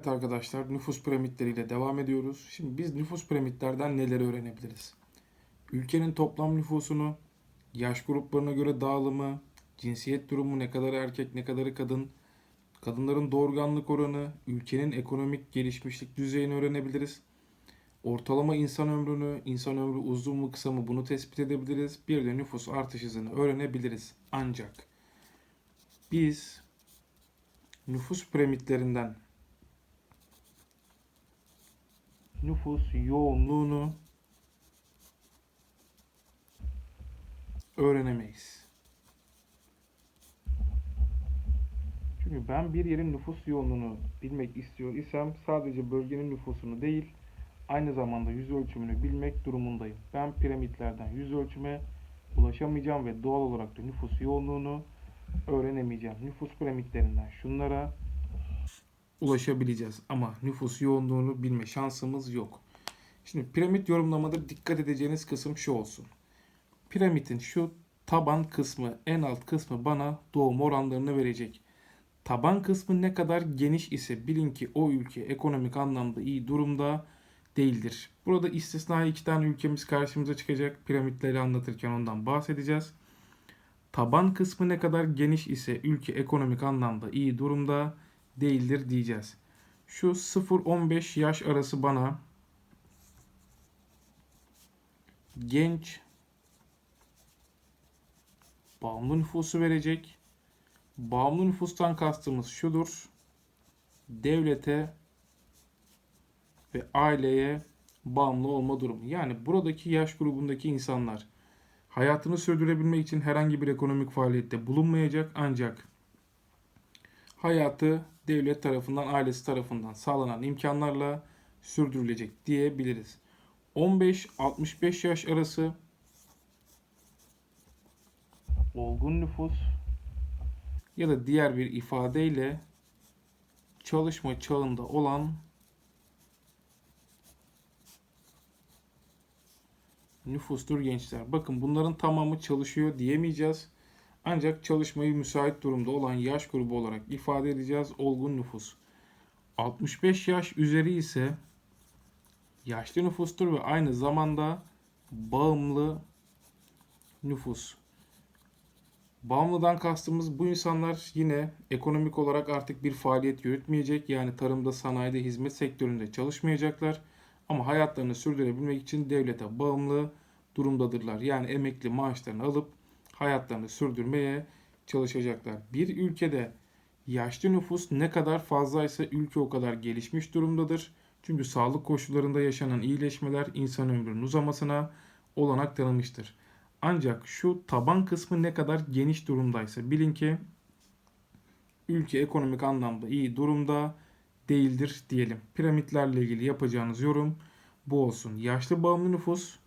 Evet arkadaşlar nüfus piramitleriyle devam ediyoruz. Şimdi biz nüfus piramitlerden neleri öğrenebiliriz? Ülkenin toplam nüfusunu, yaş gruplarına göre dağılımı, cinsiyet durumu ne kadar erkek ne kadarı kadın, kadınların doğurganlık oranı, ülkenin ekonomik gelişmişlik düzeyini öğrenebiliriz. Ortalama insan ömrünü, insan ömrü uzun mu kısa mı bunu tespit edebiliriz. Bir de nüfus artış hızını öğrenebiliriz. Ancak biz nüfus piramitlerinden nüfus yoğunluğunu öğrenemeyiz. Çünkü ben bir yerin nüfus yoğunluğunu bilmek istiyor isem sadece bölgenin nüfusunu değil, aynı zamanda yüz ölçümünü bilmek durumundayım. Ben piramitlerden yüz ölçüme ulaşamayacağım ve doğal olarak da nüfus yoğunluğunu öğrenemeyeceğim. Nüfus piramitlerinden şunlara ulaşabileceğiz ama nüfus yoğunluğunu bilme şansımız yok. Şimdi piramit yorumlamada dikkat edeceğiniz kısım şu olsun. Piramidin şu taban kısmı, en alt kısmı bana doğum oranlarını verecek. Taban kısmı ne kadar geniş ise bilin ki o ülke ekonomik anlamda iyi durumda değildir. Burada istisnai iki tane ülkemiz karşımıza çıkacak. Piramitleri anlatırken ondan bahsedeceğiz. Taban kısmı ne kadar geniş ise ülke ekonomik anlamda iyi durumda değildir diyeceğiz. Şu 0-15 yaş arası bana genç bağımlı nüfusu verecek. Bağımlı nüfustan kastımız şudur. Devlete ve aileye bağımlı olma durumu. Yani buradaki yaş grubundaki insanlar hayatını sürdürebilmek için herhangi bir ekonomik faaliyette bulunmayacak ancak hayatı devlet tarafından, ailesi tarafından sağlanan imkanlarla sürdürülecek diyebiliriz. 15-65 yaş arası olgun nüfus ya da diğer bir ifadeyle çalışma çağında olan nüfustur gençler. Bakın bunların tamamı çalışıyor diyemeyeceğiz. Ancak çalışmayı müsait durumda olan yaş grubu olarak ifade edeceğiz olgun nüfus. 65 yaş üzeri ise yaşlı nüfustur ve aynı zamanda bağımlı nüfus. Bağımlıdan kastımız bu insanlar yine ekonomik olarak artık bir faaliyet yürütmeyecek. Yani tarımda, sanayide, hizmet sektöründe çalışmayacaklar. Ama hayatlarını sürdürebilmek için devlete bağımlı durumdadırlar. Yani emekli maaşlarını alıp hayatlarını sürdürmeye çalışacaklar. Bir ülkede yaşlı nüfus ne kadar fazlaysa ülke o kadar gelişmiş durumdadır. Çünkü sağlık koşullarında yaşanan iyileşmeler insan ömrünün uzamasına olanak tanımıştır. Ancak şu taban kısmı ne kadar geniş durumdaysa bilin ki ülke ekonomik anlamda iyi durumda değildir diyelim. Piramitlerle ilgili yapacağınız yorum bu olsun. Yaşlı bağımlı nüfus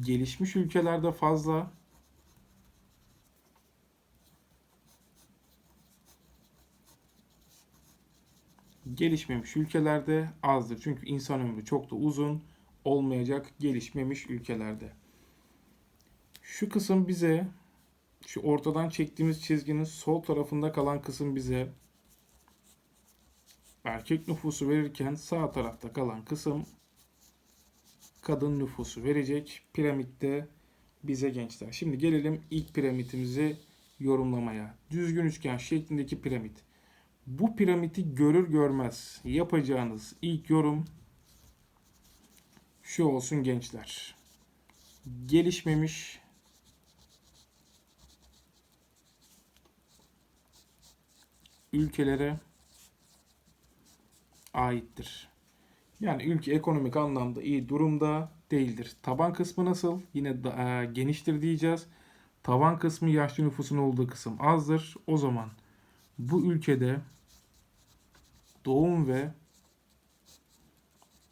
gelişmiş ülkelerde fazla, gelişmemiş ülkelerde azdır. Çünkü insan ömrü çok da uzun olmayacak gelişmemiş ülkelerde. Şu kısım bize şu ortadan çektiğimiz çizginin sol tarafında kalan kısım bize erkek nüfusu verirken sağ tarafta kalan kısım kadın nüfusu verecek. Piramitte bize gençler. Şimdi gelelim ilk piramitimizi yorumlamaya. Düzgün üçgen şeklindeki piramit. Bu piramidi görür görmez yapacağınız ilk yorum şu olsun gençler. Gelişmemiş ülkelere aittir. Yani ülke ekonomik anlamda iyi durumda değildir. Taban kısmı nasıl? Yine da, e, geniştir diyeceğiz. Tavan kısmı yaşlı nüfusun olduğu kısım azdır. O zaman bu ülkede doğum ve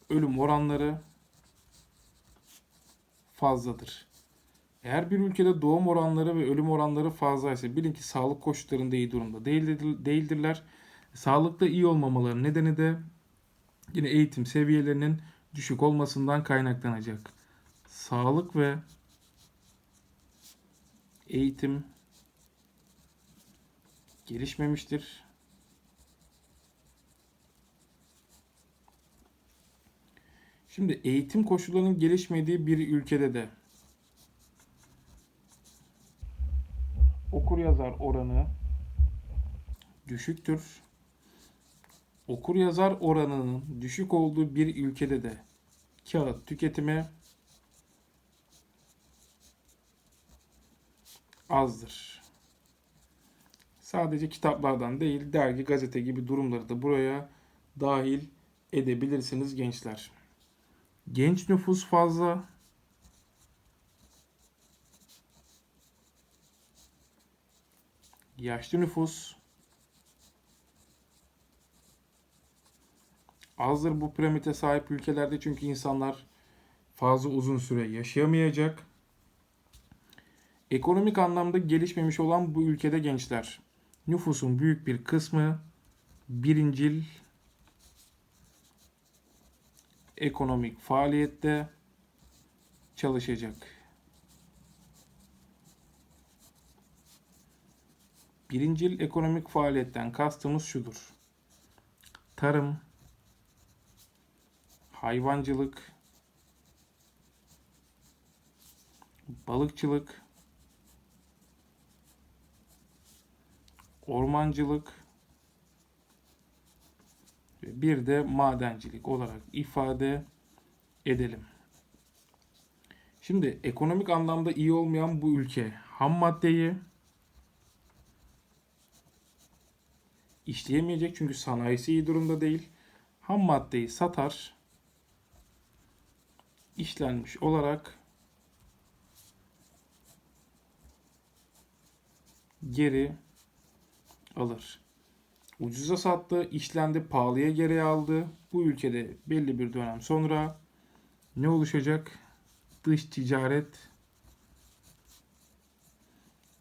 ölüm oranları fazladır. Eğer bir ülkede doğum oranları ve ölüm oranları fazlaysa bilin ki sağlık koşullarında iyi durumda değildir, değildirler. Sağlıkta iyi olmamaları nedeni de yine eğitim seviyelerinin düşük olmasından kaynaklanacak. Sağlık ve eğitim gelişmemiştir. Şimdi eğitim koşullarının gelişmediği bir ülkede de okur yazar oranı düşüktür. Okur yazar oranının düşük olduğu bir ülkede de kağıt tüketimi azdır. Sadece kitaplardan değil, dergi, gazete gibi durumları da buraya dahil edebilirsiniz gençler. Genç nüfus fazla. Yaşlı nüfus azdır bu piramite sahip ülkelerde çünkü insanlar fazla uzun süre yaşayamayacak. Ekonomik anlamda gelişmemiş olan bu ülkede gençler nüfusun büyük bir kısmı birincil ekonomik faaliyette çalışacak. Birincil ekonomik faaliyetten kastımız şudur. Tarım, hayvancılık, balıkçılık, ormancılık bir de madencilik olarak ifade edelim. Şimdi ekonomik anlamda iyi olmayan bu ülke ham maddeyi işleyemeyecek çünkü sanayisi iyi durumda değil. Ham maddeyi satar, işlenmiş olarak geri alır. Ucuza sattı, işlendi, pahalıya geri aldı. Bu ülkede belli bir dönem sonra ne oluşacak? Dış ticaret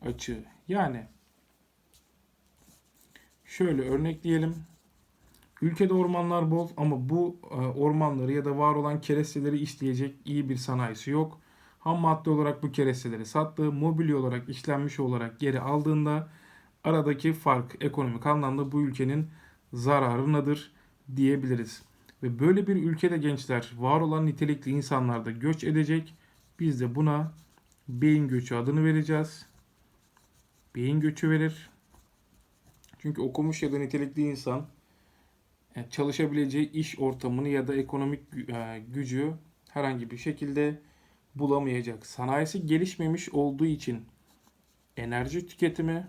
açığı. Yani şöyle örnekleyelim. Ülkede ormanlar bol ama bu e, ormanları ya da var olan keresteleri işleyecek iyi bir sanayisi yok. Ham madde olarak bu keresteleri sattı. Mobilya olarak işlenmiş olarak geri aldığında aradaki fark ekonomik anlamda bu ülkenin zararınadır diyebiliriz. Ve böyle bir ülkede gençler var olan nitelikli insanlar da göç edecek. Biz de buna beyin göçü adını vereceğiz. Beyin göçü verir. Çünkü okumuş ya da nitelikli insan e, çalışabileceği iş ortamını ya da ekonomik e, gücü herhangi bir şekilde bulamayacak. Sanayisi gelişmemiş olduğu için enerji tüketimi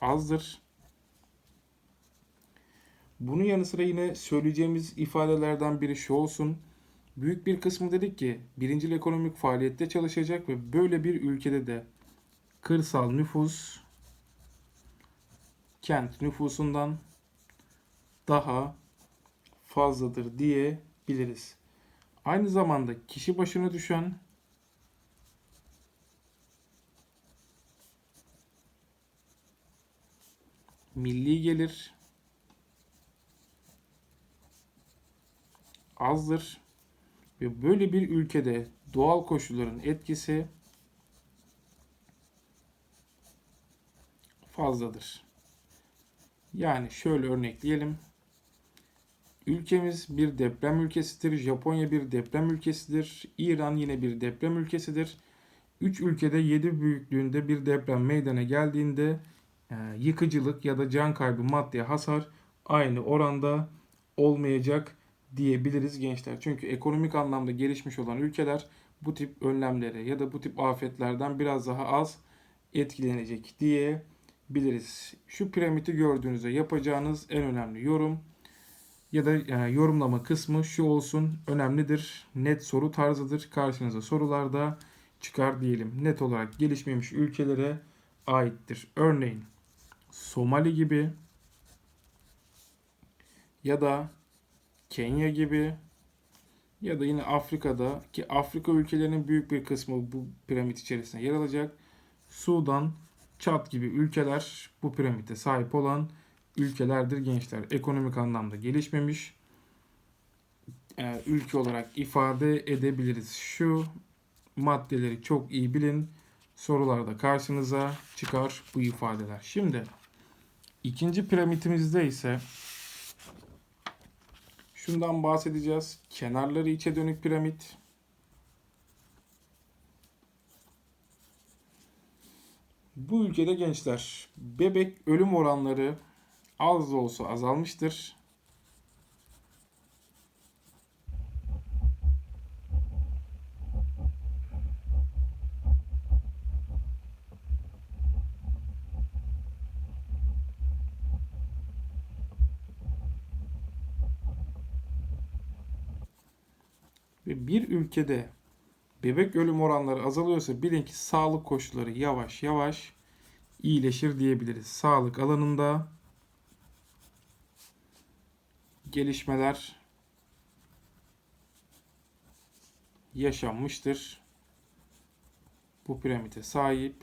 azdır. Bunun yanı sıra yine söyleyeceğimiz ifadelerden biri şu olsun. Büyük bir kısmı dedik ki birincil ekonomik faaliyette çalışacak ve böyle bir ülkede de kırsal nüfus kent nüfusundan daha fazladır diyebiliriz. Aynı zamanda kişi başına düşen milli gelir azdır ve böyle bir ülkede doğal koşulların etkisi fazladır. Yani şöyle örnekleyelim. Ülkemiz bir deprem ülkesidir. Japonya bir deprem ülkesidir. İran yine bir deprem ülkesidir. Üç ülkede 7 büyüklüğünde bir deprem meydana geldiğinde yıkıcılık ya da can kaybı maddi hasar aynı oranda olmayacak diyebiliriz gençler. Çünkü ekonomik anlamda gelişmiş olan ülkeler bu tip önlemlere ya da bu tip afetlerden biraz daha az etkilenecek diyebiliriz. Şu piramidi gördüğünüzde yapacağınız en önemli yorum ya da yani yorumlama kısmı şu olsun önemlidir. Net soru tarzıdır. Karşınıza sorularda çıkar diyelim. Net olarak gelişmemiş ülkelere aittir. Örneğin Somali gibi ya da Kenya gibi ya da yine Afrika'da ki Afrika ülkelerinin büyük bir kısmı bu piramit içerisinde yer alacak. Sudan, Çat gibi ülkeler bu piramite sahip olan ülkelerdir gençler. Ekonomik anlamda gelişmemiş e, ülke olarak ifade edebiliriz. Şu maddeleri çok iyi bilin. Sorularda karşınıza çıkar bu ifadeler. Şimdi İkinci piramitimizde ise şundan bahsedeceğiz. Kenarları içe dönük piramit. Bu ülkede gençler bebek ölüm oranları az da olsa azalmıştır. Ve bir ülkede bebek ölüm oranları azalıyorsa bilin ki sağlık koşulları yavaş yavaş iyileşir diyebiliriz. Sağlık alanında gelişmeler yaşanmıştır. Bu piramite sahip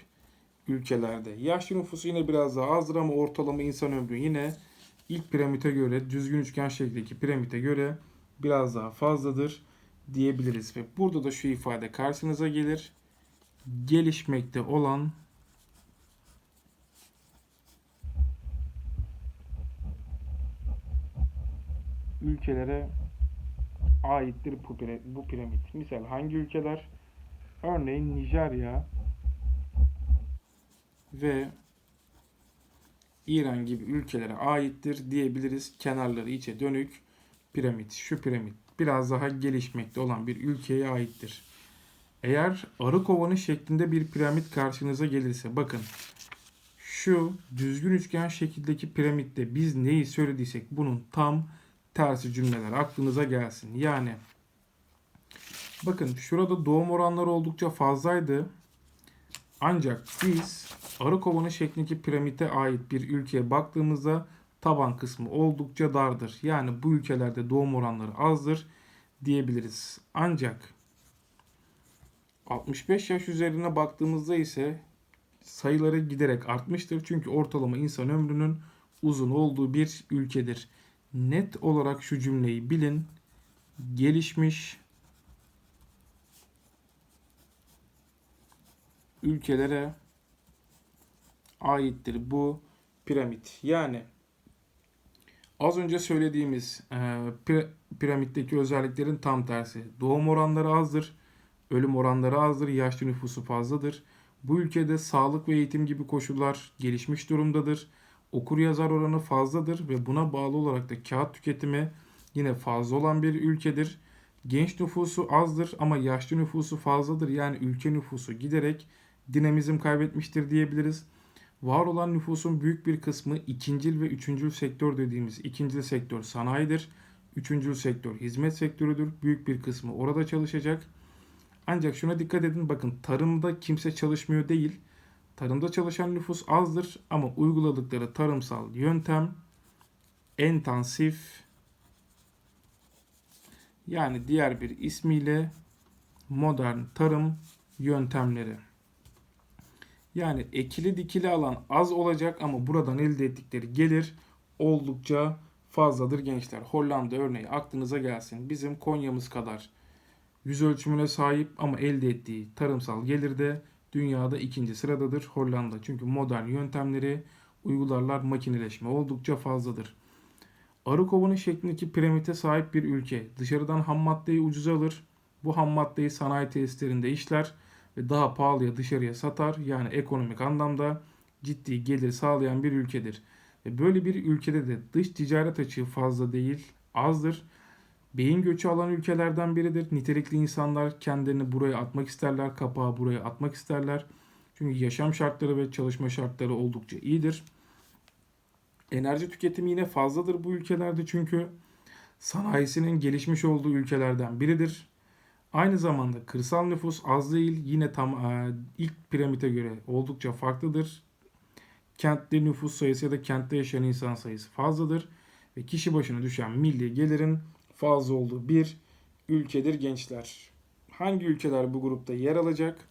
ülkelerde. Yaşlı nüfusu yine biraz daha azdır ama ortalama insan ömrü yine ilk piramite göre düzgün üçgen şeklindeki piramite göre biraz daha fazladır diyebiliriz. Ve burada da şu ifade karşınıza gelir. Gelişmekte olan ülkelere aittir bu pira- bu piramit. Misal hangi ülkeler? Örneğin Nijerya ve İran gibi ülkelere aittir diyebiliriz. Kenarları içe dönük piramit. Şu piramit biraz daha gelişmekte olan bir ülkeye aittir. Eğer arı kovanı şeklinde bir piramit karşınıza gelirse bakın şu düzgün üçgen şekildeki piramitte biz neyi söylediysek bunun tam tersi cümleler aklınıza gelsin. Yani bakın şurada doğum oranları oldukça fazlaydı. Ancak biz arı kovanı şeklindeki piramite ait bir ülkeye baktığımızda taban kısmı oldukça dardır. Yani bu ülkelerde doğum oranları azdır diyebiliriz. Ancak 65 yaş üzerine baktığımızda ise sayıları giderek artmıştır. Çünkü ortalama insan ömrünün uzun olduğu bir ülkedir. Net olarak şu cümleyi bilin. Gelişmiş ülkelere aittir bu piramit. Yani az önce söylediğimiz e, pir- piramitteki özelliklerin tam tersi. Doğum oranları azdır, ölüm oranları azdır, yaşlı nüfusu fazladır. Bu ülkede sağlık ve eğitim gibi koşullar gelişmiş durumdadır. Okur yazar oranı fazladır ve buna bağlı olarak da kağıt tüketimi yine fazla olan bir ülkedir. Genç nüfusu azdır ama yaşlı nüfusu fazladır. Yani ülke nüfusu giderek dinamizm kaybetmiştir diyebiliriz. Var olan nüfusun büyük bir kısmı ikincil ve üçüncül sektör dediğimiz ikincil sektör sanayidir. Üçüncül sektör hizmet sektörüdür. Büyük bir kısmı orada çalışacak. Ancak şuna dikkat edin bakın tarımda kimse çalışmıyor değil. Tarımda çalışan nüfus azdır ama uyguladıkları tarımsal yöntem intensif yani diğer bir ismiyle modern tarım yöntemleri. Yani ekili dikili alan az olacak ama buradan elde ettikleri gelir oldukça fazladır gençler. Hollanda örneği aklınıza gelsin. Bizim Konya'mız kadar yüz ölçümüne sahip ama elde ettiği tarımsal gelirde dünyada ikinci sıradadır Hollanda. Çünkü modern yöntemleri uygularlar makineleşme oldukça fazladır. Arı kovanı şeklindeki piramite sahip bir ülke dışarıdan ham maddeyi ucuza alır. Bu ham maddeyi sanayi tesislerinde işler ve daha pahalıya dışarıya satar. Yani ekonomik anlamda ciddi gelir sağlayan bir ülkedir. Ve böyle bir ülkede de dış ticaret açığı fazla değil, azdır. Beyin göçü alan ülkelerden biridir. Nitelikli insanlar kendilerini buraya atmak isterler, kapağı buraya atmak isterler. Çünkü yaşam şartları ve çalışma şartları oldukça iyidir. Enerji tüketimi yine fazladır bu ülkelerde çünkü sanayisinin gelişmiş olduğu ülkelerden biridir. Aynı zamanda kırsal nüfus az değil. Yine tam e, ilk piramite göre oldukça farklıdır. Kentte nüfus sayısı ya da kentte yaşayan insan sayısı fazladır. Ve kişi başına düşen milli gelirin fazla olduğu bir ülkedir gençler. Hangi ülkeler bu grupta yer alacak?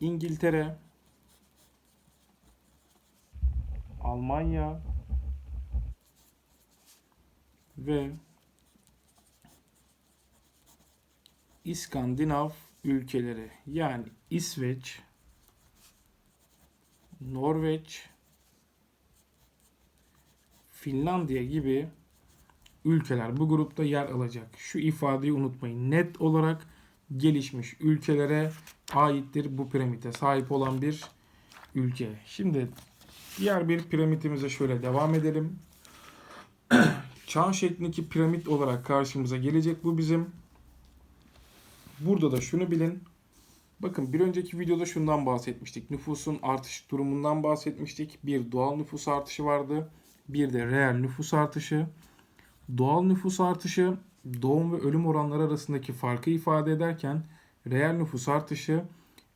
İngiltere, Almanya ve İskandinav ülkeleri yani İsveç, Norveç Finlandiya gibi ülkeler bu grupta yer alacak. Şu ifadeyi unutmayın. Net olarak gelişmiş ülkelere aittir bu piramite sahip olan bir ülke. Şimdi diğer bir piramitimize şöyle devam edelim. Çan şeklindeki piramit olarak karşımıza gelecek bu bizim. Burada da şunu bilin. Bakın bir önceki videoda şundan bahsetmiştik. Nüfusun artış durumundan bahsetmiştik. Bir doğal nüfus artışı vardı. Bir de reel nüfus artışı. Doğal nüfus artışı doğum ve ölüm oranları arasındaki farkı ifade ederken reel nüfus artışı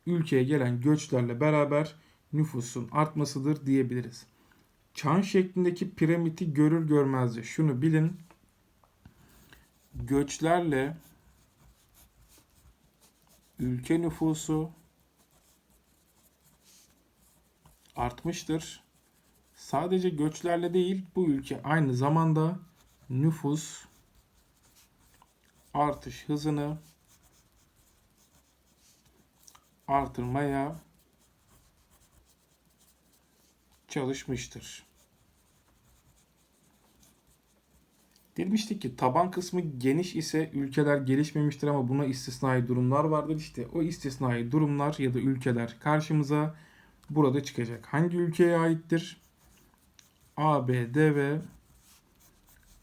ülkeye gelen göçlerle beraber nüfusun artmasıdır diyebiliriz. Çan şeklindeki piramidi görür görmez de şunu bilin. Göçlerle ülke nüfusu artmıştır. Sadece göçlerle değil bu ülke aynı zamanda nüfus artış hızını artırmaya çalışmıştır. Demiştik ki taban kısmı geniş ise ülkeler gelişmemiştir ama buna istisnai durumlar vardır. İşte o istisnai durumlar ya da ülkeler karşımıza burada çıkacak. Hangi ülkeye aittir? ABD ve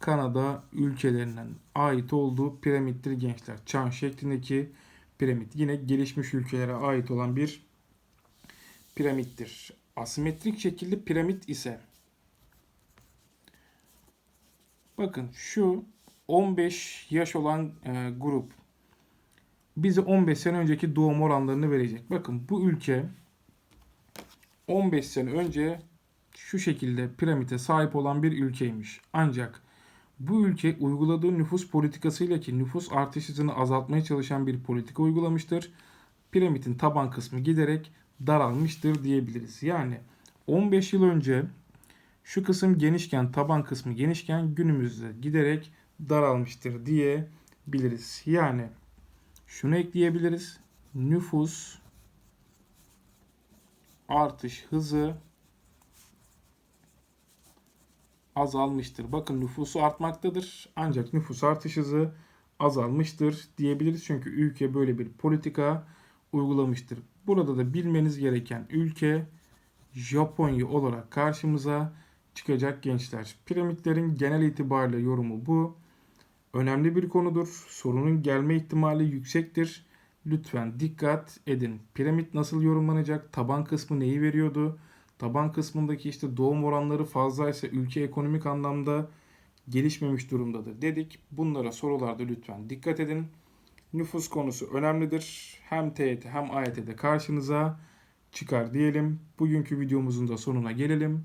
Kanada ülkelerinden ait olduğu piramittir gençler. Çan şeklindeki piramit yine gelişmiş ülkelere ait olan bir piramittir. Asimetrik şekilli piramit ise bakın şu 15 yaş olan e, grup bize 15 sene önceki doğum oranlarını verecek. Bakın bu ülke 15 sene önce şu şekilde piramite sahip olan bir ülkeymiş. Ancak bu ülke uyguladığı nüfus politikasıyla ki nüfus artış hızını azaltmaya çalışan bir politika uygulamıştır. Piramidin taban kısmı giderek daralmıştır diyebiliriz. Yani 15 yıl önce şu kısım genişken, taban kısmı genişken günümüzde giderek daralmıştır diyebiliriz. Yani şunu ekleyebiliriz. Nüfus artış hızı azalmıştır. Bakın nüfusu artmaktadır. Ancak nüfus artış hızı azalmıştır diyebiliriz. Çünkü ülke böyle bir politika uygulamıştır. Burada da bilmeniz gereken ülke Japonya olarak karşımıza çıkacak gençler. Piramitlerin genel itibariyle yorumu bu. Önemli bir konudur. Sorunun gelme ihtimali yüksektir. Lütfen dikkat edin. Piramit nasıl yorumlanacak? Taban kısmı neyi veriyordu? Taban kısmındaki işte doğum oranları fazlaysa ülke ekonomik anlamda gelişmemiş durumdadır dedik. Bunlara sorularda lütfen dikkat edin. Nüfus konusu önemlidir. Hem TYT hem AYT'de karşınıza çıkar diyelim. Bugünkü videomuzun da sonuna gelelim.